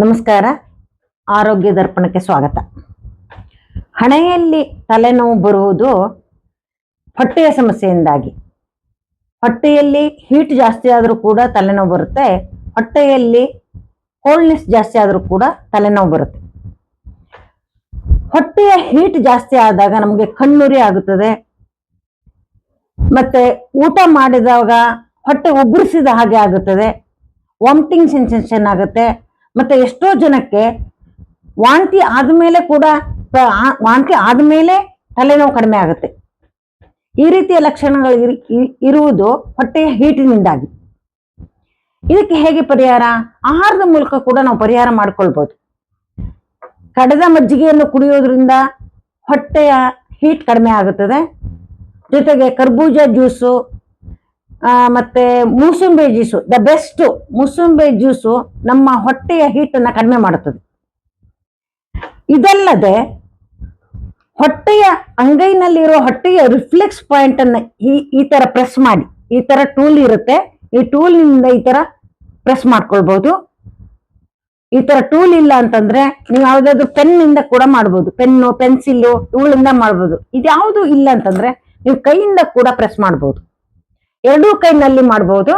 ನಮಸ್ಕಾರ. ಆರೋಗ್ಯ ದರ್ಪಣಕ್ಕೆ ಸ್ವಾಗತ. ಹಣೆಯಲ್ಲಿ ತಲೆನೋವು ಬರುವುದು ಹೊಟ್ಟೆಯ ಸಮಸ್ಯೆಯಿಂದಾಗಿ. ಹೊಟ್ಟೆಯಲ್ಲಿ ಹೀಟ್ ಜಾಸ್ತಿ ಆದರೂ ಕೂಡ ತಲೆನೋವು ಬರುತ್ತೆ. ಹೊಟ್ಟೆಯಲ್ಲಿ ಕೋಲ್ಡ್ನೆಸ್ ಜಾಸ್ತಿ ಆದರೂ ಕೂಡ ತಲೆನೋವು ಬರುತ್ತೆ. ಹೊಟ್ಟೆಯ ಹೀಟ್ ಜಾಸ್ತಿ ಆದಾಗ ನಮಗೆ ಕಣ್ಣುರಿ ಆಗುತ್ತದೆ. ಮತ್ತೆ ಊಟ ಮಾಡಿದಾಗ ಹೊಟ್ಟೆ ಉಬ್ಬರಿಸಿದ ಹಾಗೆ ಆಗುತ್ತದೆ. ವಾಮಿಟಿಂಗ್ ಸೆನ್ಸೇಷನ್ ಆಗುತ್ತೆ. ಮತ್ತೆ ಎಷ್ಟೋ ಜನಕ್ಕೆ ವಾಂತಿ ಆದಮೇಲೆ ಕೂಡ ವಾಂತಿ ಆದಮೇಲೆ ತಲೆನೋವು ಕಡಿಮೆ ಆಗುತ್ತೆ. ಈ ರೀತಿಯ ಲಕ್ಷಣಗಳು ಇರುವುದು ಹೊಟ್ಟೆಯ ಹೀಟಿನಿಂದಾಗಿ. ಇದಕ್ಕೆ ಹೇಗೆ ಪರಿಹಾರ? ಆಹಾರದ ಮೂಲಕ ಕೂಡ ನಾವು ಪರಿಹಾರ ಮಾಡ್ಕೊಳ್ಬೋದು. ಕಡದ ಮಜ್ಜಿಗೆಯನ್ನು ಕುಡಿಯೋದ್ರಿಂದ ಹೊಟ್ಟೆಯ ಹೀಟ್ ಕಡಿಮೆ ಆಗುತ್ತದೆ. ಜೊತೆಗೆ ಕರ್ಬೂಜ ಜ್ಯೂಸು ಮತ್ತೆ ಮೂಸುಂಬೆ ಜ್ಯೂಸು ದ ಬೆಸ್ಟ್ ಮೂಸುಂಬೆ ಜ್ಯೂಸು ನಮ್ಮ ಹೊಟ್ಟೆಯ ಹೀಟನ್ನು ಕಡಿಮೆ ಮಾಡುತ್ತದೆ. ಇದಲ್ಲದೆ ಹೊಟ್ಟೆಯ ಅಂಗೈನಲ್ಲಿರುವ ಹೊಟ್ಟೆಯ ರಿಫ್ಲೆಕ್ಸ್ ಪಾಯಿಂಟ್ ಅನ್ನ ಈ ಈ ತರ ಪ್ರೆಸ್ ಮಾಡಿ. ಈ ತರ ಟೂಲ್ ಇರುತ್ತೆ. ಈ ಟೂಲ್ನಿಂದ ಈ ತರ ಪ್ರೆಸ್ ಮಾಡ್ಕೊಳ್ಬಹುದು ಈ ತರ ಟೂಲ್ ಇಲ್ಲ ಅಂತಂದ್ರೆ ನೀವು ಯಾವ್ದಾದ್ರು ಪೆನ್ ಇಂದ ಕೂಡ ಮಾಡ್ಬೋದು. ಪೆನ್ನು ಪೆನ್ಸಿಲ್ ಟೂಲ್ ಇಂದ ಮಾಡ್ಬೋದು. ಇದ್ಯಾವುದು ಇಲ್ಲ ಅಂತಂದ್ರೆ ನೀವು ಕೈಯಿಂದ ಕೂಡ ಪ್ರೆಸ್ ಮಾಡ್ಬೋದು. ಎರಡೂ ಕೈನಲ್ಲಿ ಮಾಡ್ಬೋದು.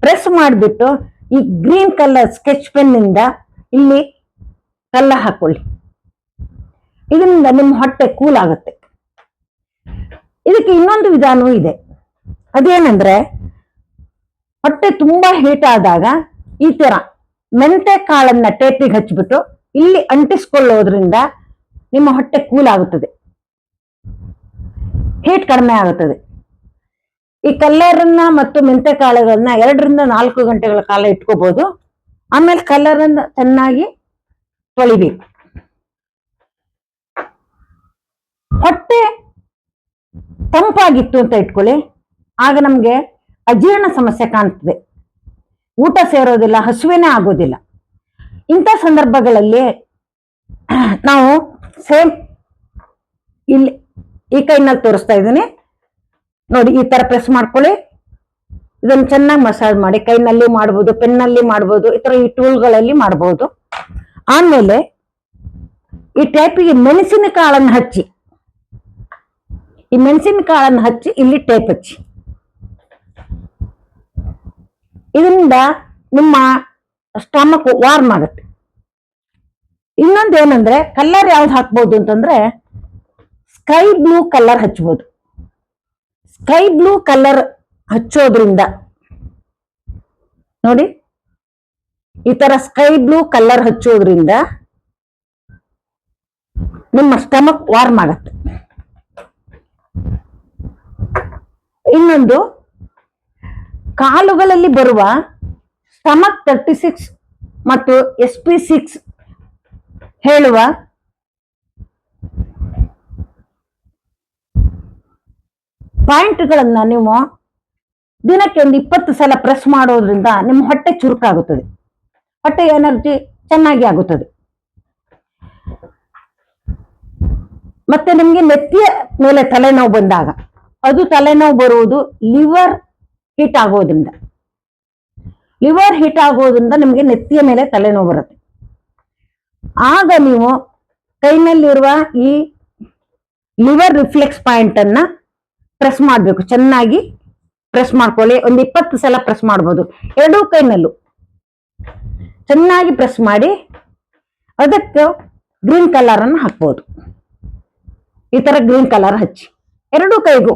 ಪ್ರೆಸ್ ಮಾಡಿಬಿಟ್ಟು ಈ ಗ್ರೀನ್ ಕಲರ್ ಸ್ಕೆಚ್ ಪೆನ್ನಿಂದ ಇಲ್ಲಿ ಕಲ್ಲ ಹಾಕೊಳ್ಳಿ. ಇದರಿಂದ ನಿಮ್ಮ ಹೊಟ್ಟೆ ಕೂಲ್ ಆಗುತ್ತೆ. ಇದಕ್ಕೆ ಇನ್ನೊಂದು ವಿಧಾನವೂ ಇದೆ. ಅದೇನಂದ್ರೆ ಹೊಟ್ಟೆ ತುಂಬಾ ಹೀಟ್ ಆದಾಗ ಈ ತರ ಮೆಂತೆ ಕಾಳನ್ನ ಟೇಪಿಗೆ ಹಚ್ಚಿಬಿಟ್ಟು ಇಲ್ಲಿ ಅಂಟಿಸ್ಕೊಳ್ಳೋದ್ರಿಂದ ನಿಮ್ಮ ಹೊಟ್ಟೆ ಕೂಲ್ ಆಗುತ್ತದೆ. ಹೀಟ್ ಕಡಿಮೆ ಆಗುತ್ತದೆ. ಈ ಕಲ್ಲರನ್ನ ಮತ್ತು ಮೆಂತೆ ಕಾಳುಗಳನ್ನ ಎರಡರಿಂದ ನಾಲ್ಕು ಗಂಟೆಗಳ ಕಾಲ ಇಟ್ಕೋಬಹುದು ಆಮೇಲೆ ಕಲ್ಲರನ್ನ ಚೆನ್ನಾಗಿ ತೊಳಿಬೇಕು. ಹೊಟ್ಟೆ ತಂಪಾಗಿತ್ತು ಅಂತ ಇಟ್ಕೊಳ್ಳಿ. ಆಗ ನಮ್ಗೆ ಅಜೀರ್ಣ ಸಮಸ್ಯೆ ಕಾಣ್ತದೆ. ಊಟ ಸೇರೋದಿಲ್ಲ, ಹಸುವೆನೇ ಆಗೋದಿಲ್ಲ. ಇಂಥ ಸಂದರ್ಭಗಳಲ್ಲಿ ನಾವು ಸೇಮ್ ಇಲ್ಲಿ ಈ ಕೈನಲ್ಲಿ ತೋರಿಸ್ತಾ ಇದ್ದೀನಿ. ನೋಡಿ, ಈ ತರ ಪ್ರೆಸ್ ಮಾಡ್ಕೊಳ್ಳಿ. ಇದನ್ನು ಚೆನ್ನಾಗಿ ಮಸಾಜ್ ಮಾಡಿ, ಕೈನಲ್ಲಿ ಮಾಡ್ಬೋದು ಪೆನ್ನಲ್ಲಿ ಮಾಡ್ಬೋದು, ಈ ತರ ಈ ಟೂಲ್ಗಳಲ್ಲಿ ಮಾಡ್ಬೋದು. ಆಮೇಲೆ ಈ ಟೈಪಿಗೆ ಮೆಣಸಿನ ಕಾಳನ್ನು ಹಚ್ಚಿ. ಈ ಮೆಣಸಿನ ಕಾಳನ್ನು ಹಚ್ಚಿ, ಇಲ್ಲಿ ಟೇಪ್ ಹಚ್ಚಿ. ಇದರಿಂದ ನಿಮ್ಮ ಸ್ಟಮಕ್ ವಾರ್ಮ್ ಆಗುತ್ತೆ. ಇನ್ನೊಂದು ಏನಂದ್ರೆ ಕಲರ್ ಯಾವ್ದು ಹಾಕ್ಬೋದು ಅಂತಂದ್ರೆ ಸ್ಕೈ ಬ್ಲೂ ಕಲರ್ ಹಚ್ಬೋದು. ಸ್ಕೈ ಬ್ಲೂ ಕಲರ್ ಹಚ್ಚೋದ್ರಿಂದ, ನೋಡಿ, ಈ ತರ ಸ್ಕೈ ಬ್ಲೂ ಕಲರ್ ಹಚ್ಚೋದ್ರಿಂದ ನಿಮ್ಮ ಸ್ಟಮಕ್ ವಾರ್ಮ್ ಆಗತ್ತೆ. ಇನ್ನೊಂದು, ಕಾಲುಗಳಲ್ಲಿ ಬರುವ ಸ್ಟಮಕ್ ತರ್ಟಿ ಸಿಕ್ಸ್ ಮತ್ತು ಎಸ್ ಪಿ ಸಿಕ್ಸ್ ಹೇಳುವ ಪಾಯಿಂಟ್ಗಳನ್ನ ನೀವು ದಿನಕ್ಕೆ ಒಂದು ಇಪ್ಪತ್ತು ಸಲ ಪ್ರೆಸ್ ಮಾಡೋದ್ರಿಂದ ನಿಮ್ಮ ಹೊಟ್ಟೆ ಚುರುಕಾಗುತ್ತದೆ. ಹೊಟ್ಟೆ ಎನರ್ಜಿ ಚೆನ್ನಾಗಿ ಆಗುತ್ತದೆ. ಮತ್ತೆ ನಿಮ್ಗೆ ನೆತ್ತಿಯ ಮೇಲೆ ತಲೆನೋವು ಬಂದಾಗ, ಅದು ತಲೆನೋವು ಬರುವುದು ಲಿವರ್ ಹಿಟ್ ಆಗೋದ್ರಿಂದ. ಲಿವರ್ ಹಿಟ್ ಆಗೋದ್ರಿಂದ ನಿಮಗೆ ನೆತ್ತಿಯ ಮೇಲೆ ತಲೆನೋವು ಬರುತ್ತೆ. ಆಗ ನೀವು ಕೈನಲ್ಲಿರುವ ಈ ಲಿವರ್ ರಿಫ್ಲೆಕ್ಸ್ ಪಾಯಿಂಟ್ ಅನ್ನ ಪ್ರೆಸ್ ಮಾಡಬೇಕು. ಚೆನ್ನಾಗಿ ಪ್ರೆಸ್ ಮಾಡ್ಕೊಳ್ಳಿ. ಒಂದು ಇಪ್ಪತ್ತು ಸಲ ಪ್ರೆಸ್ ಮಾಡ್ಬೋದು. ಎರಡೂ ಕೈನಲ್ಲೂ. ಚೆನ್ನಾಗಿ ಪ್ರೆಸ್ ಮಾಡಿ ಅದಕ್ಕೆ ಗ್ರೀನ್ ಕಲರ್ ಅನ್ನು ಹಾಕ್ಬೋದು. ಈ ತರ ಗ್ರೀನ್ ಕಲರ್ ಹಚ್ಚಿ. ಎರಡೂ ಕೈಗೂ.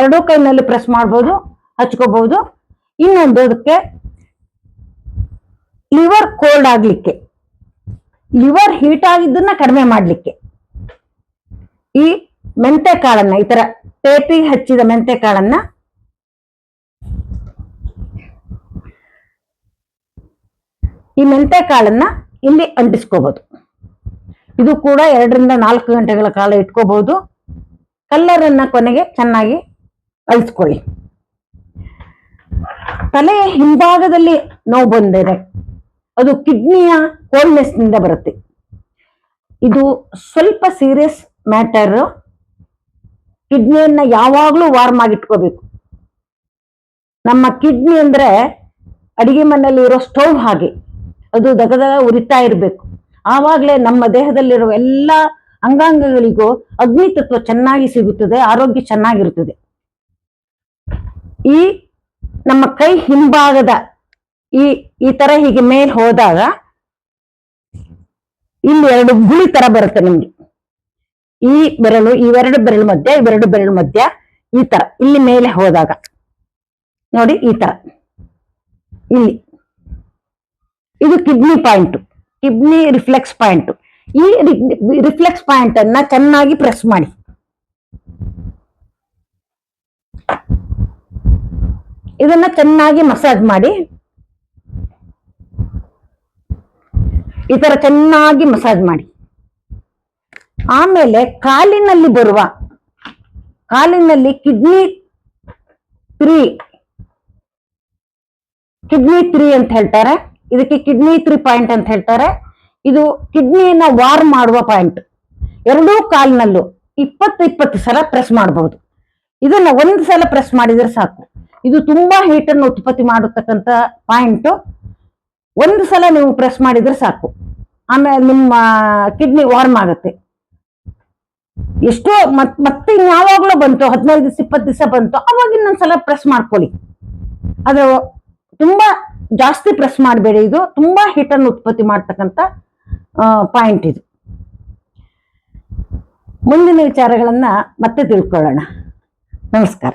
ಎರಡೂ ಕೈನಲ್ಲಿ ಪ್ರೆಸ್ ಮಾಡ್ಬೋದು ಹಚ್ಕೋಬಹುದು ಇನ್ನೊಂದು ಅದಕ್ಕೆ ಲಿವರ್ ಕೋಲ್ಡ್ ಆಗ್ಲಿಕ್ಕೆ. ಲಿವರ್ ಹೀಟ್ ಆಗಿದ್ದನ್ನ ಕಡಿಮೆ ಮಾಡಲಿಕ್ಕೆ. ಈ ಮೆಂತೆ ಕಾಳನ್ನ ಈ ತರ ಟೇಪಿ ಹಚ್ಚಿದ ಮೆಂತೆ ಕಾಳನ್ನ ಈ ಮೆಂತೆ ಕಾಳನ್ನ ಇಲ್ಲಿ ಅಂಟಿಸ್ಕೋಬಹುದು ಇದು ಕೂಡ ಎರಡರಿಂದ ನಾಲ್ಕು ಗಂಟೆಗಳ ಕಾಲ ಇಟ್ಕೋಬಹುದು ಕಲ್ಲರನ್ನ ಕೊನೆಗೆ ಚೆನ್ನಾಗಿ ಅಳಿಸ್ಕೊಳ್ಳಿ. ತಲೆಯ ಹಿಂಭಾಗದಲ್ಲಿ ನೋವು ಬಂದಿದೆ. ಅದು ಕಿಡ್ನಿಯ ಕೋಲ್ಡ್ನೆಸ್ನಿಂದ ಬರುತ್ತೆ. ಇದು ಸ್ವಲ್ಪ ಸೀರಿಯಸ್ ಮ್ಯಾಟರ್ ಕಿಡ್ನಿಯನ್ನ ಯಾವಾಗ್ಲೂ ವಾರ್ಮ್ ಆಗಿಟ್ಕೋಬೇಕು. ನಮ್ಮ ಕಿಡ್ನಿ ಅಂದ್ರೆ ಅಡಿಗೆ ಮನೆಯಲ್ಲಿ ಇರೋ ಸ್ಟವ್ ಹಾಗೆ. ಅದು ದಗದಗ ಉರಿತಾ ಇರಬೇಕು. ಆವಾಗಲೇ ನಮ್ಮ ದೇಹದಲ್ಲಿರುವ ಎಲ್ಲ ಅಂಗಾಂಗಗಳಿಗೂ ಅಗ್ನಿ ತತ್ವ ಚೆನ್ನಾಗಿ ಸಿಗುತ್ತದೆ, ಆರೋಗ್ಯ ಚೆನ್ನಾಗಿರುತ್ತದೆ. ಈ ನಮ್ಮ ಕೈ ಹಿಂಭಾಗದ ಈ ಈ ತರ ಹೀಗೆ ಮೇಲ್ ಹೋದಾಗ ಇಲ್ಲಿ ಎರಡು ಗುಳಿ ತರ ಬರುತ್ತೆ ನಿಮ್ಗೆ. ಈ ಬೆರಳು ಇವೆರಡು ಬೆರಳು ಮಧ್ಯ ಇವೆರಡು ಬೆರಳು ಮಧ್ಯ ಈ ತರ. ಇಲ್ಲಿ ಮೇಲೆ ಹೋದಾಗ. ನೋಡಿ ಈ ತರ. ಇಲ್ಲಿ. ಇದು kidney point. Kidney reflex point. ಈ ರಿಫ್ಲೆಕ್ಸ್ ಪಾಯಿಂಟ್ ಅನ್ನ ಚೆನ್ನಾಗಿ ಪ್ರೆಸ್ ಮಾಡಿ. ಇದನ್ನ ಚೆನ್ನಾಗಿ ಮಸಾಜ್ ಮಾಡಿ. ಈ ತರ ಚೆನ್ನಾಗಿ ಮಸಾಜ್ ಮಾಡಿ. ಆಮೇಲೆ ಕಾಲಿನಲ್ಲಿ ಬರುವ, ಕಾಲಿನಲ್ಲಿ ಕಿಡ್ನಿ ತ್ರೀ ಕಿಡ್ನಿ ತ್ರೀ ಅಂತ ಹೇಳ್ತಾರೆ. ಇದಕ್ಕೆ ಕಿಡ್ನಿ ತ್ರೀ ಪಾಯಿಂಟ್ ಅಂತ ಹೇಳ್ತಾರೆ. ಇದು ಕಿಡ್ನಿಯನ್ನ ವಾರ್ ಮಾಡುವ ಪಾಯಿಂಟ್. ಎರಡೂ ಕಾಲಿನಲ್ಲೂ ಇಪ್ಪತ್ತು ಇಪ್ಪತ್ತು ಸಲ ಪ್ರೆಸ್ ಮಾಡಬಹುದು ಇದನ್ನ ಒಂದು ಸಲ ಪ್ರೆಸ್ ಮಾಡಿದ್ರೆ ಸಾಕು. ಇದು ತುಂಬಾ ಹೀಟ್ ಅನ್ನು ಉತ್ಪತ್ತಿ ಮಾಡತಕ್ಕಂತ ಪಾಯಿಂಟ್. ಒಂದು ಸಲ ನೀವು ಪ್ರೆಸ್ ಮಾಡಿದ್ರೆ ಸಾಕು. ಆಮೇಲೆ ನಿಮ್ಮ ಕಿಡ್ನಿ ವಾರ್ಮ್ ಆಗುತ್ತೆ. ಎಷ್ಟೋ ಮತ್ ಮತ್ತೆ ಇನ್ಯಾವಾಗ್ಲೂ ಬಂತು, ಹದಿನೈದು ದಿವಸ ಇಪ್ಪತ್ತು ದಿವಸ ಬಂತು ಅವಾಗ ಇನ್ನೊಂದ್ಸಲ ಪ್ರೆಸ್ ಮಾಡ್ಕೊಳ್ಳಿ. ಅದು ತುಂಬಾ ಜಾಸ್ತಿ ಪ್ರೆಸ್ ಮಾಡಬೇಡಿ, ಇದು ತುಂಬಾ ಹಿಟ್ ಅನ್ನು ಉತ್ಪತ್ತಿ ಮಾಡ್ತಕ್ಕಂಥ ಪಾಯಿಂಟ್ ಇದು. ಮುಂದಿನ ವಿಚಾರಗಳನ್ನ ಮತ್ತೆ ತಿಳ್ಕೊಳ್ಳೋಣ. ನಮಸ್ಕಾರ.